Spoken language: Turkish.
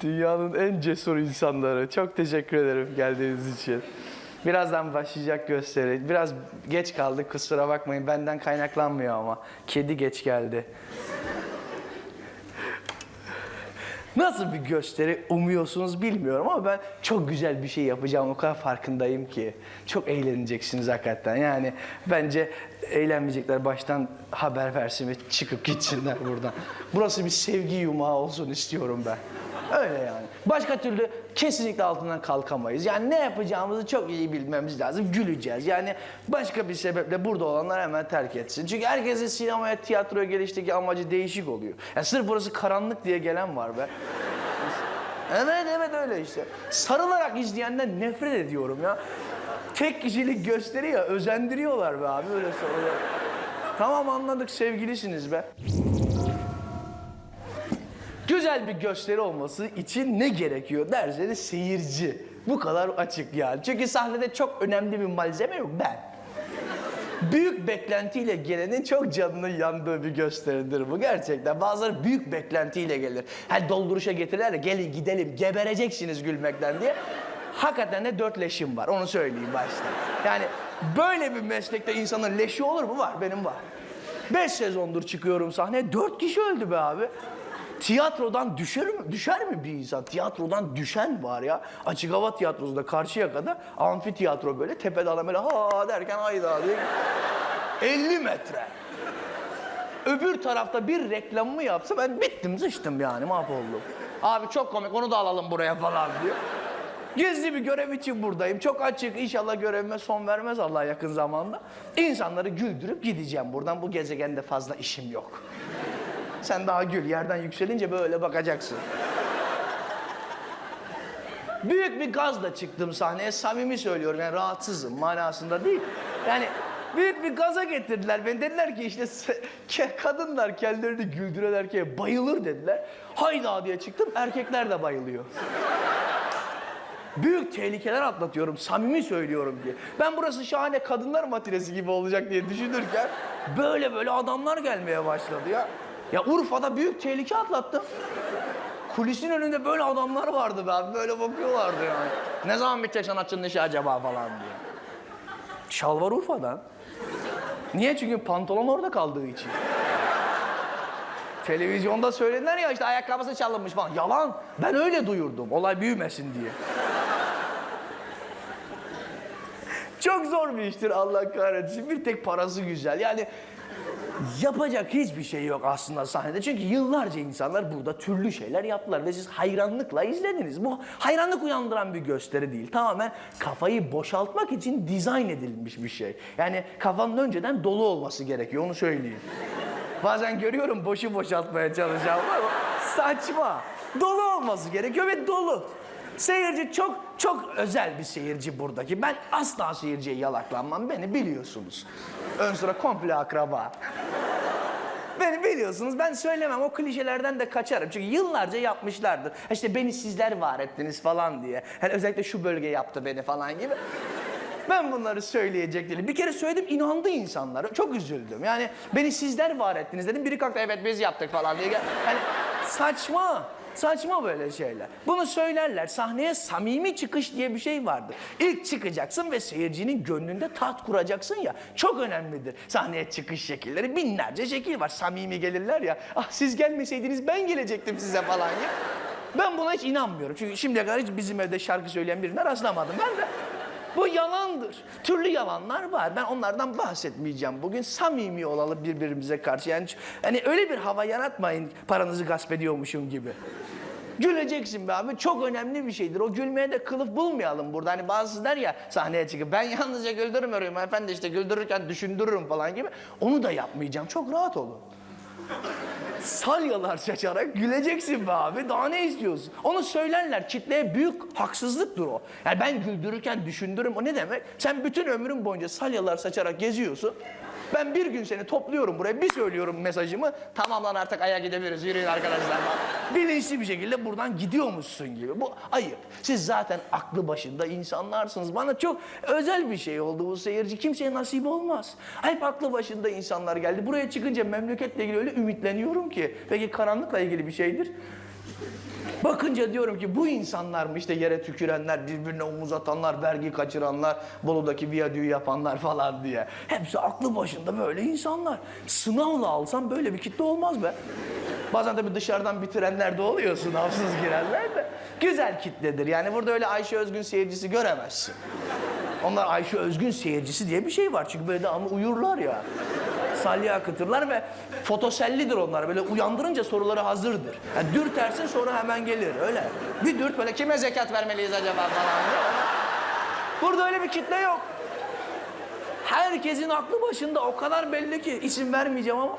Dünyanın en cesur insanları. Çok teşekkür ederim geldiğiniz için. Birazdan başlayacak gösteri. Biraz geç kaldık kusura bakmayın. Benden kaynaklanmıyor ama. Kedi geç geldi. Nasıl bir gösteri umuyorsunuz bilmiyorum ama ben çok güzel bir şey yapacağım o kadar farkındayım ki. Çok eğleneceksiniz hakikaten. Yani bence eğlenmeyecekler baştan haber versin ve çıkıp gitsinler buradan. Burası bir sevgi yumağı olsun istiyorum ben. Öyle yani. Başka türlü kesinlikle altından kalkamayız. Yani ne yapacağımızı çok iyi bilmemiz lazım. Güleceğiz. Yani başka bir sebeple burada olanlar hemen terk etsin. Çünkü herkesin sinemaya, tiyatroya gelişteki amacı değişik oluyor. Yani sırf burası karanlık diye gelen var be. Evet evet öyle işte. Sarılarak izleyenden nefret ediyorum ya. Tek kişilik gösteri ya özendiriyorlar be abi öyle soruyor. Tamam anladık sevgilisiniz be. Güzel bir gösteri olması için ne gerekiyor derseniz seyirci. Bu kadar açık yani. Çünkü sahnede çok önemli bir malzeme yok ben. Büyük beklentiyle gelenin çok canının yandığı bir gösteridir bu gerçekten. Bazıları büyük beklentiyle gelir. Hani dolduruşa getirirler de gelin gidelim gebereceksiniz gülmekten diye. Hakikaten de dört leşim var onu söyleyeyim başta. Yani böyle bir meslekte insanın leşi olur mu? Var benim var. Beş sezondur çıkıyorum sahneye dört kişi öldü be abi. Tiyatrodan düşer mi, düşer mi bir insan? Tiyatrodan düşen var ya. Açık hava tiyatrosunda Karşıyaka'da amfiteyatro böyle tepede adam böyle ha derken hayda diye. 50 metre. Öbür tarafta bir reklamımı yapsa ben bittim sıçtım yani mahvoldum. Abi çok komik onu da alalım buraya falan diyor. Gizli bir görev için buradayım. Çok açık. İnşallah görevime son vermez Allah yakın zamanda. İnsanları güldürüp gideceğim buradan. Bu gezegende fazla işim yok. Sen daha gül. Yerden yükselince böyle bakacaksın. Büyük bir gazla çıktım sahneye. Samimi söylüyorum yani rahatsızım manasında değil. Yani büyük bir gaza getirdiler beni. Dediler ki işte ke- kadınlar kendilerini güldüren erkeğe bayılır dediler. Hayda diye çıktım. Erkekler de bayılıyor. Büyük tehlikeler atlatıyorum. Samimi söylüyorum ki. Ben burası şahane kadınlar matinesi gibi olacak diye düşünürken böyle böyle adamlar gelmeye başladı ya. Ya Urfa'da büyük tehlike atlattım. Kulisin önünde böyle adamlar vardı ben böyle bakıyorlardı yani. Ne zaman bitecek sanatçının işi acaba falan diye. Şalvar Urfa'dan. Niye? Çünkü pantolon orada kaldığı için. Televizyonda söylediler ya işte ayakkabısı çalınmış falan. Yalan. Ben öyle duyurdum. Olay büyümesin diye. Çok zor bir iştir Allah kahretsin. Bir tek parası güzel. Yani yapacak hiçbir şey yok aslında sahnede. Çünkü yıllarca insanlar burada türlü şeyler yaptılar ve siz hayranlıkla izlediniz. Bu hayranlık uyandıran bir gösteri değil. Tamamen kafayı boşaltmak için dizayn edilmiş bir şey. Yani kafanın önceden dolu olması gerekiyor onu söyleyeyim. Bazen görüyorum boşu boşaltmaya çalışacağım ama saçma. Dolu olması gerekiyor ve dolu. Seyirci çok çok özel bir seyirci buradaki. Ben asla seyirciye yalaklanmam. Beni biliyorsunuz. Ön sıra komple akraba. Beni biliyorsunuz ben söylemem o klişelerden de kaçarım. Çünkü yıllarca yapmışlardır. İşte beni sizler var ettiniz falan diye. Hani özellikle şu bölge yaptı beni falan gibi. Ben bunları söyleyecek değilim. Bir kere söyledim inandı insanlar. Çok üzüldüm. Yani beni sizler var ettiniz dedim. Biri kalktı evet biz yaptık falan diye. Gel- saçma. Saçma böyle şeyler. Bunu söylerler. Sahneye samimi çıkış diye bir şey vardır. İlk çıkacaksın ve seyircinin gönlünde taht kuracaksın ya. Çok önemlidir. Sahneye çıkış şekilleri binlerce şekil var. Samimi gelirler ya. Ah siz gelmeseydiniz ben gelecektim size falan ya. Ben buna hiç inanmıyorum. Çünkü şimdiye kadar hiç bizim evde şarkı söyleyen birine rastlamadım. Ben de bu yalandır. Türlü yalanlar var. Ben onlardan bahsetmeyeceğim. Bugün samimi olalım birbirimize karşı. Yani hani öyle bir hava yaratmayın paranızı gasp ediyormuşum gibi. Güleceksin be abi. Çok önemli bir şeydir. O gülmeye de kılıf bulmayalım burada. Hani bazısı der ya sahneye çıkıp ben yalnızca güldürmüyorum efendi işte güldürürken düşündürürüm falan gibi. Onu da yapmayacağım. Çok rahat olun. Salyalar şaşarak güleceksin be abi. Daha ne istiyorsun? Onu söylerler. Kitleye büyük haksızlıktır o. Yani ben güldürürken düşündürürüm. O ne demek? Sen bütün ömrün boyunca salyalar saçarak geziyorsun. Ben bir gün seni topluyorum buraya, bir söylüyorum mesajımı. Tamam lan artık aya gidebiliriz, yürüyün arkadaşlar. Bilinçli bir şekilde buradan gidiyormuşsun gibi. Bu ayıp. Siz zaten aklı başında insanlarsınız. Bana çok özel bir şey oldu bu seyirci. Kimseye nasip olmaz. Hep aklı başında insanlar geldi. Buraya çıkınca memleketle ilgili öyle ümitleniyorum ki. Peki karanlıkla ilgili bir şeydir. Bakınca diyorum ki bu insanlar mı işte yere tükürenler, birbirine omuz atanlar, vergi kaçıranlar, Bolu'daki viyadüğü yapanlar falan diye. Hepsi aklı başında böyle insanlar. Sınavla alsam böyle bir kitle olmaz be. Bazen tabii dışarıdan bitirenler de oluyor, sınavsız girenler de. Güzel kitledir. Yani burada öyle Ayşe Özgün seyircisi göremezsin. Onlar Ayşe Özgün seyircisi diye bir şey var. Çünkü böyle de ama uyurlar ya. Salya akıtırlar ve fotosellidir onlar. Böyle uyandırınca soruları hazırdır. Yani dürtersin sonra hemen gelir öyle. Bir dürt böyle kime zekat vermeliyiz acaba falan diye. Burada öyle bir kitle yok. Herkesin aklı başında o kadar belli ki isim vermeyeceğim ama